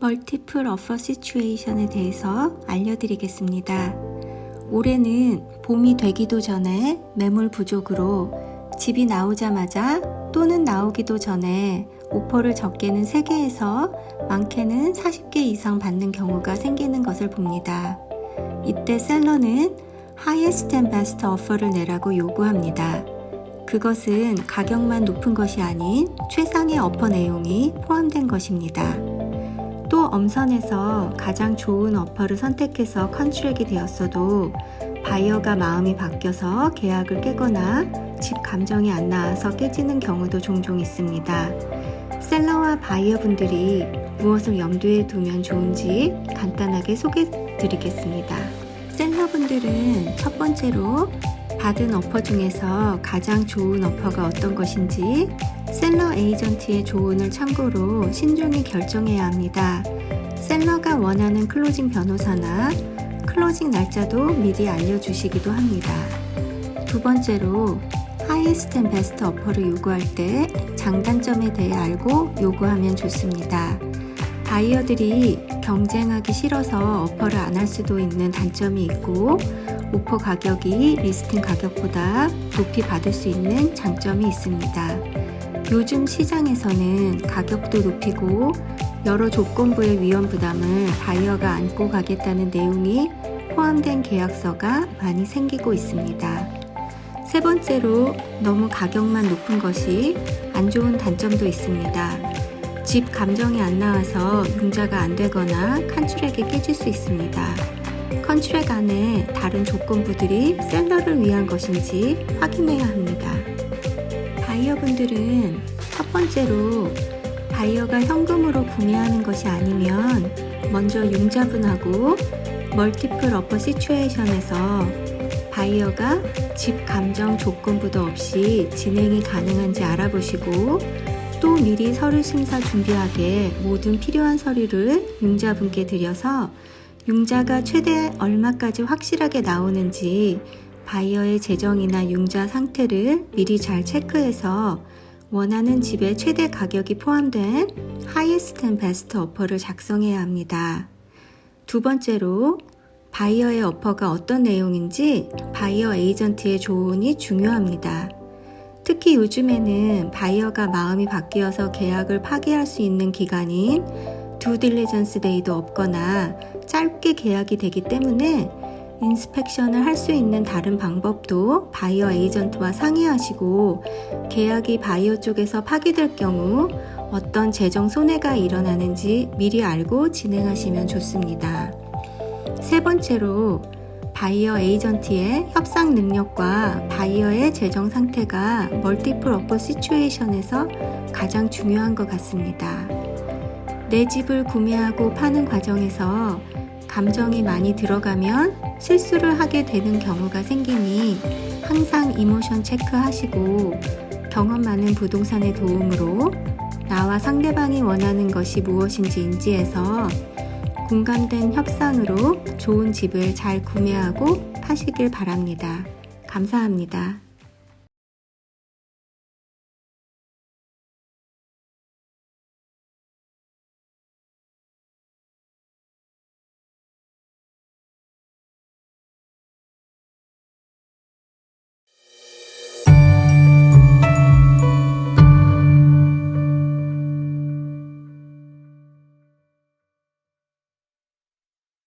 멀티플 어퍼 시츄에이션에 대해서 알려드리겠습니다. 올해는 봄이 되기도 전에 매물 부족으로 집이 나오자마자 또는 나오기도 전에 오퍼를 적게는 3개에서 많게는 40개 이상 받는 경우가 생기는 것을 봅니다. 이때 셀러는 highest and best offer를 내라고 요구합니다. 그것은 가격만 높은 것이 아닌 최상의 어퍼 내용이 포함된 것입니다. 또 엄선해서 가장 좋은 어퍼를 선택해서 컨트랙이 되었어도 바이어가 마음이 바뀌어서 계약을 깨거나 집 감정이 안 나와서 깨지는 경우도 종종 있습니다. 셀러와 바이어 분들이 무엇을 염두에 두면 좋은지 간단하게 소개해 드리겠습니다. 셀러 분들은 첫 번째로 받은 어퍼 중에서 가장 좋은 어퍼가 어떤 것인지 셀러 에이전트의 조언을 참고로 신중히 결정해야 합니다. 셀러가 원하는 클로징 변호사나 클로징 날짜도 미리 알려주시기도 합니다. 두 번째로 하이스트 앤 베스트 어퍼를 요구할 때 장단점에 대해 알고 요구하면 좋습니다. 바이어들이 경쟁하기 싫어서 어퍼를 안 할 수도 있는 단점이 있고 오퍼 가격이 리스팅 가격보다 높이 받을 수 있는 장점이 있습니다. 요즘 시장에서는 가격도 높이고 여러 조건부의 위험 부담을 바이어가 안고 가겠다는 내용이 포함된 계약서가 많이 생기고 있습니다. 세 번째로 너무 가격만 높은 것이 안 좋은 단점도 있습니다. 집 감정이 안 나와서 융자가 안 되거나 컨트랙이 깨질 수 있습니다. 컨트랙 안에 다른 조건부들이 셀러를 위한 것인지 확인해야 합니다. 바이어분들은 첫 번째로 바이어가 현금으로 구매하는 것이 아니면 먼저 융자분하고 멀티플 어퍼 시츄에이션에서 바이어가 집 감정 조건부도 없이 진행이 가능한지 알아보시고 또 미리 서류 심사 준비하게 모든 필요한 서류를 융자분께 드려서 융자가 최대 얼마까지 확실하게 나오는지 바이어의 재정이나 융자 상태를 미리 잘 체크해서 원하는 집의 최대 가격이 포함된 하이스트 앤 베스트 어퍼를 작성해야 합니다. 두 번째로 바이어의 어퍼가 어떤 내용인지 바이어 에이전트의 조언이 중요합니다. 특히 요즘에는 바이어가 마음이 바뀌어서 계약을 파기할 수 있는 기간인 두 딜리전스 데이도 없거나 짧게 계약이 되기 때문에 인스펙션을 할 수 있는 다른 방법도 바이어 에이전트와 상의하시고 계약이 바이어 쪽에서 파기될 경우 어떤 재정 손해가 일어나는지 미리 알고 진행하시면 좋습니다. 세 번째로 바이어 에이전트의 협상 능력과 바이어의 재정 상태가 멀티플 어퍼 시츄에이션에서 가장 중요한 것 같습니다. 내 집을 구매하고 파는 과정에서 감정이 많이 들어가면 실수를 하게 되는 경우가 생기니 항상 이모션 체크하시고 경험 많은 부동산의 도움으로 나와 상대방이 원하는 것이 무엇인지 인지해서 공감된 협상으로 좋은 집을 잘 구매하고 파시길 바랍니다. 감사합니다.